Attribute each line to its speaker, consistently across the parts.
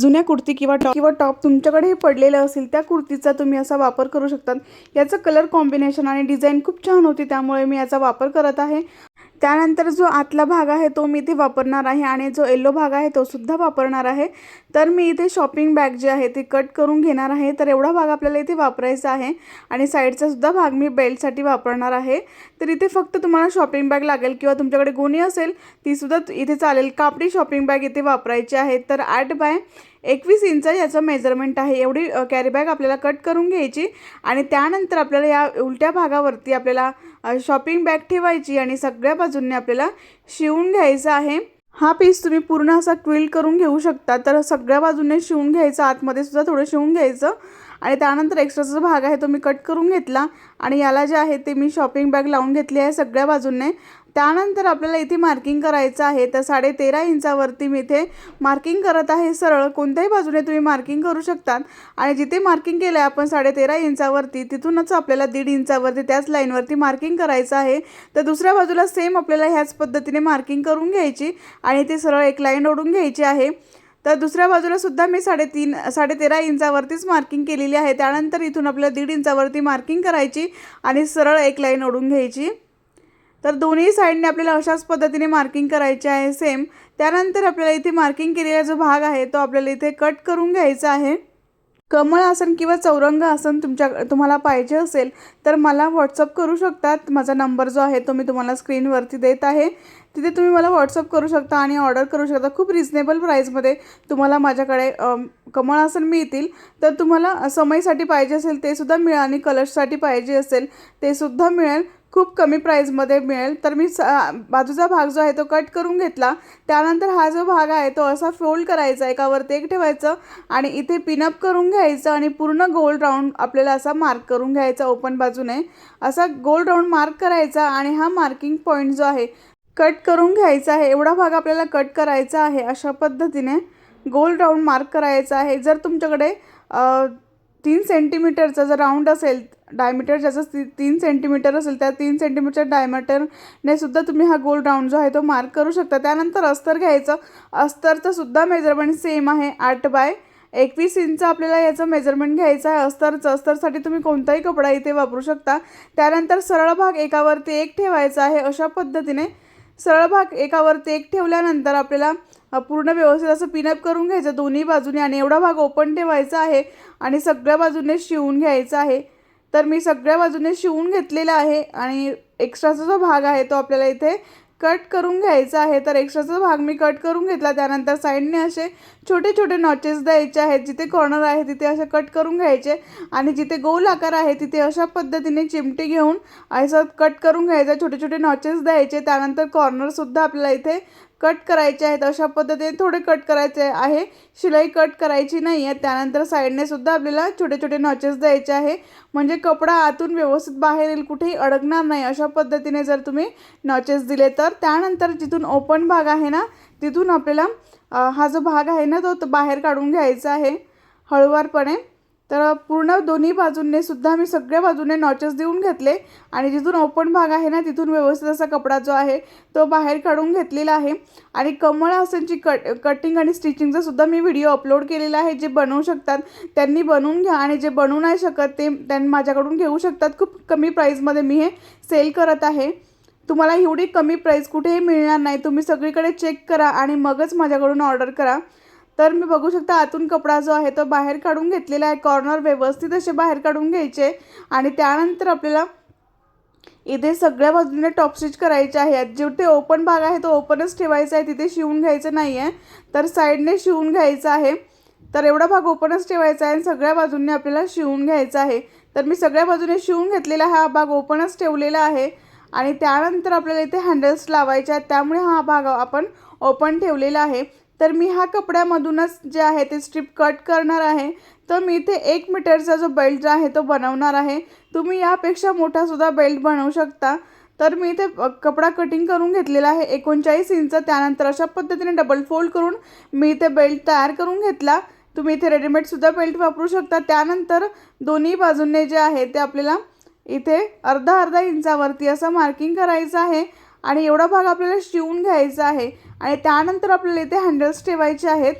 Speaker 1: जुन्या कुर्ती किंवा टॉप किंवा टॉप तुमच्याकडे पडलेलं असेल त्या कुर्तीचा तुम्ही असा वापर करू शकतात. याचं कलर कॉम्बिनेशन आणि डिझाईन खूप छान होती त्यामुळे मी याचा वापर करत आहे. त्यानंतर जो आतला भाग आहे तो मी इथे वापरणार आहे आणि जो येल्लो भाग आहे तो सुद्धा वापरणार आहे. तर मी इथे शॉपिंग बॅग जे आहे ती कट करून घेणार आहे. तर एवढा भाग आपल्याला इथे वापरायचा आहे आणि साईडचा सुद्धा भाग मी बेल्टसाठी वापरणार आहे. तर इथे फक्त तुम्हाला शॉपिंग बॅग लागेल किंवा तुमच्याकडे गोणी असेल तीसुद्धा इथे चालेल. कापडी शॉपिंग बॅग इथे वापरायची आहे. तर आठ बाय एकवीस इंच याचं मेजरमेंट आहे. एवढी कॅरी बॅग आपल्याला कट करून घ्यायची आणि त्यानंतर आपल्याला या उलट्या भागावरती आपल्याला शॉपिंग बॅग ठेवायची आणि सगळ्या बाजूंनी आपल्याला शिवून घ्यायचं आहे. हा पीस तुम्ही पूर्ण असा क्विल करून घेऊ शकता. तर सगळ्या बाजूने शिवून घ्यायचं आतमध्ये सुद्धा थोडं शिवून घ्यायचं. आणि त्यानंतर एक्स्ट्राचा जो भाग आहे तो मी कट करून घेतला आणि याला जे आहे ते मी शॉपिंग बॅग लावून घेतली आहे सगळ्या बाजूने. त्यानंतर आपल्याला इथे मार्किंग करायचं आहे. तर साडे तेरा इंचावरती मी इथे मार्किंग करत आहे. सरळ कोणत्याही बाजूने तुम्ही मार्किंग करू शकतात. आणि जिथे मार्किंग केलं आहे आपण साडेतेरा इंचावरती तिथूनच आपल्याला दीड इंचावरती त्याच लाईनवरती मार्किंग करायचं आहे. तर दुसऱ्या बाजूला सेम आपल्याला ह्याच पद्धतीने मार्किंग करून घ्यायची आणि ते सरळ एक लाईन ओढून घ्यायची आहे. तर दुसऱ्या बाजूला सुद्धा मी साडेतीन साडेतेरा इंचावरतीच मार्किंग केलेली आहे. त्यानंतर इथून आपल्याला दीड इंचावरती मार्किंग करायची आणि सरळ एक लाईन ओढून घ्यायची. तर दोन्ही साईडने आपल्याला अशाच पद्धतीने मार्किंग करायचे आहे सेम त्यानंतर आपल्याला इथे मार्किंग केलेला जो भाग आहे तो आपल्याला इथे कट करून घ्यायचा आहे. कमळ आसन किंवा चौरंग आसन तुमच्या तुम्हाला पाहिजे असेल तर मला व्हॉट्सअप करू शकतात. माझा नंबर जो आहे तो मी तुम्हाला स्क्रीनवरती देत आहे. तिथे तुम्ही मला व्हॉट्सअप करू शकता आणि ऑर्डर करू शकता. खूप रिजनेबल प्राईजमध्ये तुम्हाला माझ्याकडे कमळ आसन मिळतील. तर तुम्हाला समयसाठी पाहिजे असेल ते सुद्धा मिळेल आणि कलर्ससाठी पाहिजे असेल ते सुद्धा मिळेल. खूप कमी प्राईजमध्ये मिळेल. तर मी स बाजूचा भाग जो आहे तो कट करून घेतला. त्यानंतर हा जो भाग आहे तो असा फोल्ड करायचा एकावरती एक ठेवायचं आणि इथे पिनअप करून घ्यायचं आणि पूर्ण गोल राऊंड आपल्याला असा मार्क करून घ्यायचा ओपन बाजूने. असा गोल राऊंड मार्क करायचा आणि हा मार्किंग पॉईंट जो आहे कट करून घ्यायचा आहे. एवढा भाग आपल्याला कट करायचा आहे अशा पद्धतीने गोल राऊंड मार्क करायचा आहे. जर तुमच्याकडे तीन सेंटीमीटरचा जर राऊंड असेल डायमीटर ज्याचं ती तीन सेंटीमीटर असेल त्या तीन सेंटीमीटर डायमीटरने सुद्धा तुम्ही हा गोल राऊंड जो आहे तो मार्क करू शकता. त्यानंतर अस्तर घ्यायचं. अस्तरचं सुद्धा मेजरमेंट सेम आहे आठ बाय एकवीस इंच आपल्याला याचं मेजरमेंट घ्यायचं आहे. अस्तरचं अस्तरसाठी तुम्ही कोणताही कपडा इथे वापरू शकता. त्यानंतर सरळ भाग एकावरती एक ठेवायचा आहे अशा पद्धतीने. सरळ भाग एकावरती एक ठेवल्यानंतर आपल्याला पूर्ण व्यवस्थित असं पिनअप करून घ्यायचं दोन्ही बाजूने आणि एवढा भाग ओपन ठेवायचा आहे आणि सगळ्या बाजूने शिवून घ्यायचा आहे. तर मी सगळ्या बाजूने शिवून घेतलेला आहे आणि एक्स्ट्राचा जो भाग आहे तो आपल्याला इथे कट करून घ्यायचा आहे. तर एक्स्ट्राचा भाग मी कट करून घेतला. त्यानंतर साईडने असे छोटे छोटे नॉचेस द्यायचे आहेत. जिथे कॉर्नर आहे तिथे असे कट करून घ्यायचे आणि जिथे गोल आकार आहे तिथे अशा पद्धतीने चिमटी घेऊन असं कट करून घ्यायचं. छोटे छोटे नॉचेस द्यायचे. त्यानंतर कॉर्नरसुद्धा आपल्याला इथे कट करायचे आहेत अशा पद्धतीने थोडे कट करायचे आहे. शिलाई कट करायची नाही आहे त्यानंतर साईडने सुद्धा आपल्याला छोटे छोटे नॉचेस द्यायचे आहे. म्हणजे कपडा आतून व्यवस्थित बाहेर येईल कुठेही अडकणार नाही अशा पद्धतीने जर तुम्ही नॉचेस दिले तर. त्यानंतर जिथून ओपन भाग आहे ना तिथून आपल्याला हा जो भाग आहे ना तो बाहेर काढून घ्यायचा आहे. हळूवारपणे. तर पूर्ण दोन्ही बाजूंनी सुद्धा मी सगळ्या बाजूने नॉचेस देऊन घेतले. आणि जिथून ओपन भाग आहे ना तिथून व्यवस्थित असा कपडा जो आहे तो बाहेर काढून घेतलेला आहे. आणि कमळ आसनची कट कटिंग आणि स्टिचिंगचा सुद्धा मी व्हिडिओ अपलोड केलेला आहे जे बनवू शकतात त्यांनी बनवून घ्या. आणि जे बनवू नाही शकत ते त्यांनी माझ्याकडून घेऊ शकतात. खूप कमी प्राईजमध्ये मी हे सेल करत आहे. तुम्हाला एवढी कमी प्राईस कुठेही मिळणार नाही. तुम्ही सगळीकडे चेक करा आणि मगच माझ्याकडून ऑर्डर करा. तर मी बघू शकता आतून कपडा जो आहे तो बाहेर काढून घेतलेला आहे. कॉर्नर व्यवस्थित असे बाहेर काढून घ्यायचे. आणि त्यानंतर आपल्याला इथे सगळ्या बाजूने टॉप स्टिच करायचे आहे जिथे ओपन भाग आहे तो ओपनच ठेवायचा आहे. तिथे शिवून घ्यायचं नाही आहे तर साईडने शिवून घ्यायचं आहे. तर एवढा भाग ओपनच ठेवायचा आहे आणि सगळ्या बाजूंनी आपल्याला शिवून घ्यायचा आहे. तर मी सगळ्या बाजूने शिवून घेतलेला हा भाग ओपनच ठेवलेला आहे. आणि त्यानंतर आपल्याला इथे हँडल्स लावायचे आहेत. त्यामुळे हा भाग आपण ओपन ठेवलेला आहे. तर मी हा कपड्यामधूनच जे आहे ते स्ट्रिप कट करणार आहे. तर मी इथे एक मीटरचा जो बेल्ट जो आहे तो बनवणार आहे. तुम्ही यापेक्षा मोठासुद्धा बेल्ट बनवू शकता. तर मी इथे कपडा कटिंग करून घेतलेला आहे. एकोणचाळीस इंच त्यानंतर अशा पद्धतीने डबल फोल्ड करून मी इथे बेल्ट तयार करून घेतला. तुम्ही इथे रेडीमेडसुद्धा बेल्ट वापरू शकता. त्यानंतर दोन्ही बाजूंनी जे आहे ते आपल्याला इथे अर्धा अर्धा इंचावरती असं मार्किंग करायचं आहे. आणि एवढा भाग आपल्याला शिवून घ्यायचा आहे आणि त्यानंतर आपल्याला इथे हँडल्स ठेवायचे आहेत.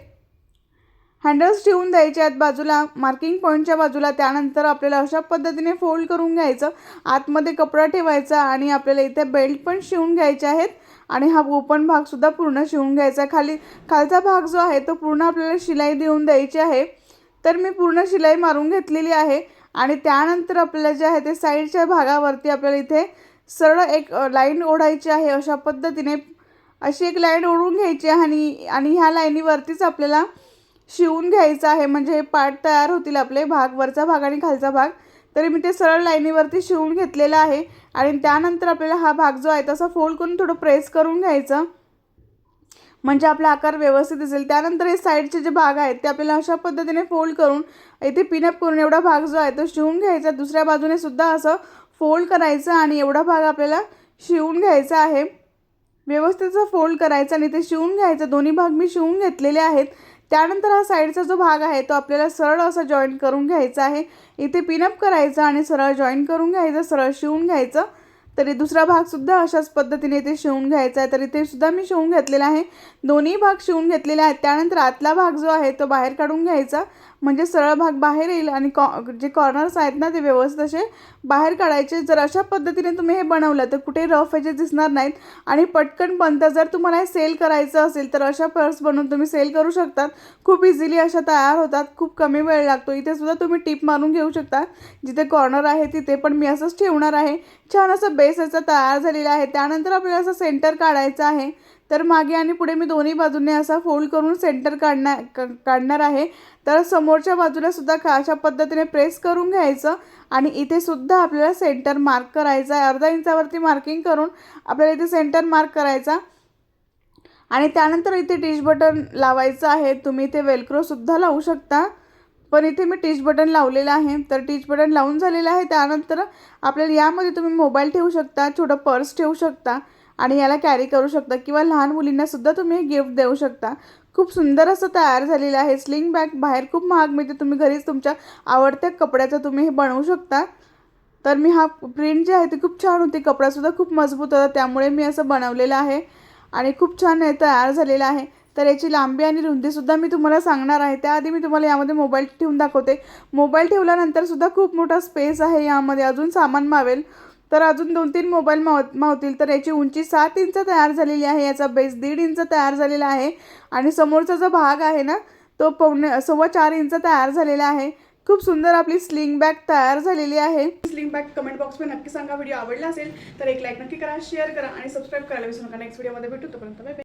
Speaker 1: हँडल्स ठेवून द्यायचे आहेत बाजूला मार्किंग पॉईंटच्या बाजूला त्यानंतर आपल्याला अशा पद्धतीने फोल्ड करून घ्यायचं. आतमध्ये कपडा ठेवायचा आणि आपल्याला इथे बेल्ट पण शिवून घ्यायचे आहेत. आणि हा ओपन भागसुद्धा पूर्ण शिवून घ्यायचा खाली खालचा भाग जो आहे तो पूर्ण आपल्याला शिलाई देऊन द्यायची आहे. तर मी पूर्ण शिलाई मारून घेतलेली आहे. आणि त्यानंतर आपल्याला जे आहे ते साईडच्या भागावरती आपल्याला इथे सरळ एक लाईन ओढायची आहे अशा पद्धतीने. अशी एक लाईन ओढून घ्यायची आहे आणि आणि ह्या लाईनीवरतीच आपल्याला शिवून घ्यायचं आहे. म्हणजे हे पार्ट तयार होतील आपले भाग वरचा भाग आणि खालचा भाग. तरी मी ते सरळ लाईनीवरती शिवून घेतलेलं आहे. आणि त्यानंतर आपल्याला हा भाग जो आहे तसा फोल्ड करून थोडं प्रेस करून घ्यायचं. म्हणजे आपला आकार व्यवस्थित दिसेल. त्यानंतर हे साईडचे जे भाग आहेत ते आपल्याला अशा पद्धतीने फोल्ड करून इथे पिनअप करून एवढा भाग जो आहे तो शिवून घ्यायचा. दुसऱ्या बाजूने सुद्धा असं फोल्ड करायचं आणि एवढा भाग आपल्याला शिवून घ्यायचा आहे. व्यवस्थित फोल्ड करायचा आणि ते शिवून घ्यायचं. दोन्ही भाग मी शिवून घेतलेले आहेत. त्यानंतर हा साईडचा जो भाग आहे तो आपल्याला सरळ असा जॉईन करून घ्यायचा आहे. इथे पिनअप करायचा आणि सरळ जॉईन करून घ्यायचं सरळ शिवून घ्यायचं. तरी दुसरा भागसुद्धा अशाच पद्धतीने इथे शिवून घ्यायचा आहे. तर इथेसुद्धा सुद्धा मी शिवून घेतलेला आहे. दोन्ही भाग शिवून घेतलेले आहेत. त्यानंतर आतला भाग जो आहे तो बाहेर काढून घ्यायचा. म्हणजे सरळ भाग बाहेर येईल आणि कॉ जे कॉर्नर्स आहेत ना ते व्यवस्थित असे बाहेर काढायचे. जर अशा पद्धतीने तुम्ही हे बनवलं तर कुठे रफ याचे दिसणार नाहीत आणि पटकन बनतं जर तुम्हाला हे सेल करायचं असेल तर अशा पर्स बनवून तुम्ही सेल करू शकतात. खूप इझिली अशा तयार होतात. खूप कमी वेळ लागतो. इथे सुद्धा तुम्ही टिप मारून घेऊ शकता. जिथे कॉर्नर आहे तिथे पण मी असंच ठेवणार आहे. छान असं बेस याचा तयार झालेला आहे. त्यानंतर आपल्याला असं सेंटर काढायचं आहे. तर मागे आणि पुढे मी दोन्ही बाजूने असा फोल्ड करून सेंटर काढणार क- काढणार आहे. तर समोरच्या बाजूला सुद्धा अशा पद्धतीने प्रेस करून घ्यायचं आणि इथे सुद्धा आपल्याला सेंटर मार्क करायचा आहे. अर्धा इंचावरती मार्किंग करून आपल्याला इथे सेंटर मार्क करायचा. आणि त्यानंतर इथे टिच बटन लावायचं आहे. तुम्ही इथे वेलक्रोसुद्धा लावू शकता. पण इथे मी टिच बटन लावलेलं आहे. तर टिच बटन लावून झालेलं आहे. त्यानंतर आपल्याला यामध्ये तुम्ही मोबाईल ठेवू शकता छोटं पर्स ठेवू शकता. आणि याला कॅरी करू शकता. किंवा लहान मुलींनासुद्धा तुम्ही हे गिफ्ट देऊ शकता. खूप सुंदर असं तयार झालेलं आहे. स्लिंग बॅग बाहेर खूप महाग मिळते. तुम्ही घरीच तुमच्या आवडत्या कपड्याचं तुम्ही हे बनवू शकता. तर मी हा प्रिंट जे आहे ते खूप छान होती. कपडासुद्धा खूप मजबूत होता. त्यामुळे मी असं बनवलेलं आहे. आणि खूप छान हे तयार झालेलं आहे. तर याची लांबी आणि रुंदीसुद्धा मी तुम्हाला सांगणार आहे. त्याआधी मी तुम्हाला यामध्ये मोबाईल ठेवून दाखवते. मोबाईल ठेवल्यानंतरसुद्धा खूप मोठा स्पेस आहे यामध्ये. अजून सामान मावेल. तर अजून दोन तीन मोबाईल माव मावतील. तर याची उंची सात इंच तयार झालेली आहे. याचा बेस दीड इंच तयार झालेला आहे. आणि समोरचा जो भाग आहे ना तो पवणे सव्वा चार इंच तयार झालेला आहे. खूप सुंदर आपली स्लिंग बॅग तयार झालेली आहे. स्लिंग बॅग कमेंट बॉक्समध्ये नक्की सांगा. व्हिडिओ आवडला असेल तर एक लाईक नक्की करा शेअर करा आणि सबस्क्राईब करायला विसरू नका. नेक्स्ट व्हिडिओमध्ये भेटू. तोपर्यंत बाय